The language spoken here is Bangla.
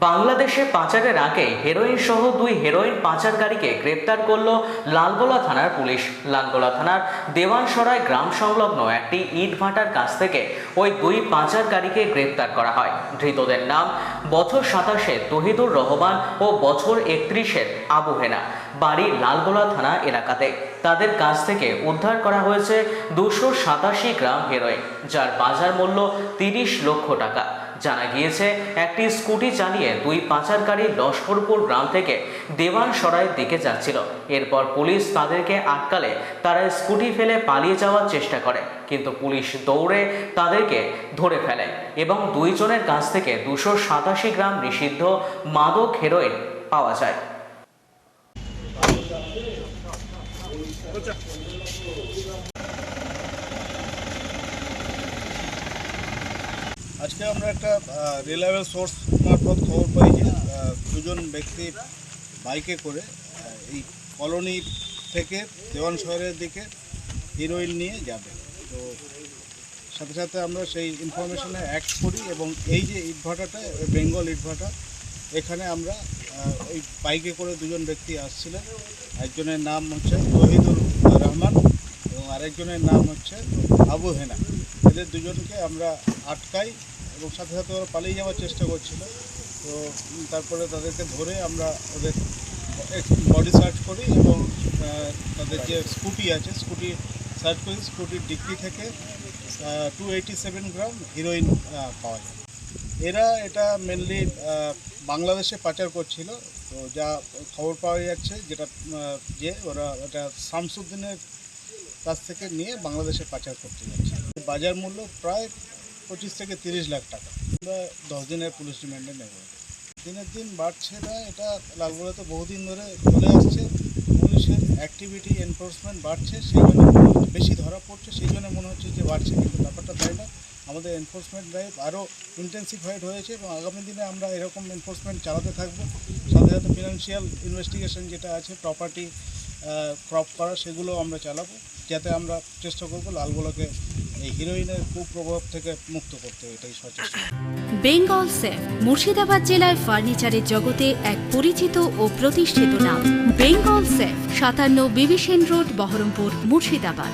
বাংলাদেশে পাচারের আগে হেরোইন সহ দুই হেরোইন পাচারকারীকে গ্রেপ্তার করল লালগোলা থানার পুলিশ। লালগোলা থানার দেওয়ানসরায় গ্রাম সংলগ্ন একটি ইট ভাটার কাছ থেকে ওই দুই পাচারকারীকে গ্রেপ্তার করা হয়। ধৃতদের নাম বছর সাতাশে তহিদুর রহমান ও বছর একত্রিশের আবু হেনা। বাড়ি লালগোলা থানা এলাকাতে। তাদের কাছ থেকে উদ্ধার করা হয়েছে দুশো সাতাশি গ্রাম হেরোইন যার বাজার মূল্য তিরিশ লক্ষ টাকা। জানা গিয়েছে, একটি স্কুটি চালিয়ে দুই পাচারকারী লস্করপুর গ্রাম থেকে দেওয়ান সরাইয়ের দিকে যাচ্ছিল। এরপর পুলিশ তাদেরকে আটকালে তারা স্কুটি ফেলে পালিয়ে যাওয়ার চেষ্টা করে, কিন্তু পুলিশ দৌড়ে তাদেরকে ধরে ফেলে এবং দুইজনের কাছ থেকে দুশো সাতাশি গ্রাম নিষিদ্ধ মাদক হেরোইন পাওয়া যায়। আজকে আমরা একটা রিলায়েবল সোর্স মারফত খবর পাই যে দুজন ব্যক্তি বাইকে করে এই কলোনি থেকে দেওয়ান শহরের দিকে হিরোইন নিয়ে যাবে। তো সাথে সাথে আমরা সেই ইনফরমেশনে অ্যাক্ট করি এবং এই যে ইটভাটাটা বেঙ্গল ইটভাটা এখানে আমরা ওই বাইকে করে দুজন ব্যক্তি আসছিলেন। একজনের নাম হচ্ছে তহিদুর রহমান এবং আরেকজনের নাম হচ্ছে আবু হেনা। এদের দুজনকে আমরা আটকাই এবং সাথে সাথে ওরা পালিয়ে যাওয়ার চেষ্টা করছিল। তো তারপরে তাদেরকে ধরে আমরা ওদের বডি সার্চ করি এবং তাদের যে স্কুটি আছে, স্কুটি সার্চ করি। স্কুটির ডিগ্রি থেকে টু সেভেন গ্রাম হিরোইন পাওয়া যায়। এরা এটা মেনলি বাংলাদেশে পাচার করছিল। তো যা খবর পাওয়া যাচ্ছে যেটা যে ওরা এটা শামসুদ্দিনের কাছ থেকে নিয়ে বাংলাদেশে পাচার করতে যাচ্ছে। বাজার মূল্য প্রায় পঁচিশ থেকে তিরিশ লাখ টাকা। আমরা দশ দিনের পুলিশ রিমান্ডে নেব। দিনের দিন বাড়ছে না, এটা লালগোলাতে বহুদিন ধরে চলে আসছে। পুলিশের অ্যাক্টিভিটি এনফোর্সমেন্ট বাড়ছে, সেই জন্য বেশি ধরা পড়ছে। সেই জন্য মনে হচ্ছে যে বাড়ছে, কিন্তু ব্যাপারটা তাই না। আমাদের এনফোর্সমেন্ট ড্রাইভ আরও ইন্টেন্সিফাইড হয়েছে এবং আগামী দিনে আমরা এরকম এনফোর্সমেন্ট চালাতে থাকব। সাথে সাথে ফিনান্সিয়াল ইনভেস্টিগেশন যেটা আছে প্রপার্টি ক্রপ করা, সেগুলো আমরা চালাবো, যাতে আমরা চেষ্টা করব লালগুলোকে এই হিরোইনের কুপ্রভাব থেকে মুক্ত করতে, এটাই সচেষ্ট। বেঙ্গল সেফ মুর্শিদাবাদ জেলায় ফার্নিচারের জগতে এক পরিচিত ও প্রতিষ্ঠিত নাম। বেঙ্গল সেফ সাতান্ন বিবিসেন রোড, বহরমপুর, মুর্শিদাবাদ।